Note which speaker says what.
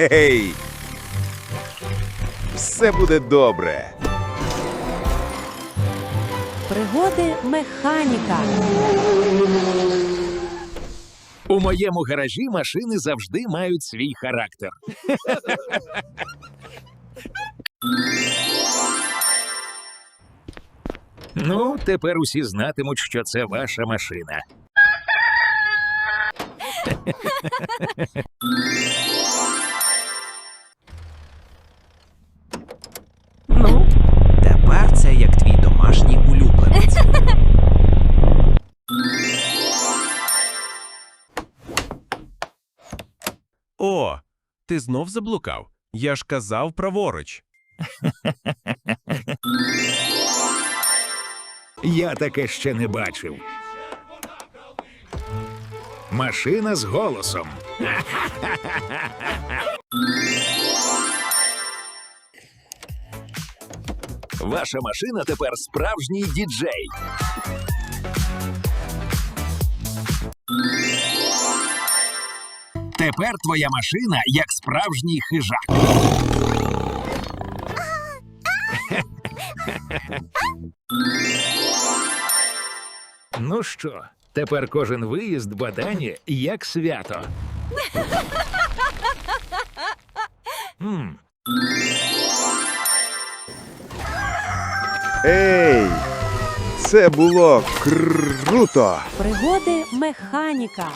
Speaker 1: Гей! Все буде добре.
Speaker 2: Пригоди механіка.
Speaker 3: У моєму гаражі машини завжди мають свій характер. ну, тепер усі знатимуть, що це ваша машина.
Speaker 4: О, ти знов заблукав. Я ж казав праворуч.
Speaker 3: Я таке ще не бачив. Машина з голосом. Ваша машина тепер справжній діджей. Тепер твоя машина як справжній хижак. Ну що, тепер кожен виїзд бадані як свято. М,
Speaker 1: Ей! Це було круто!
Speaker 2: Пригоди механіка.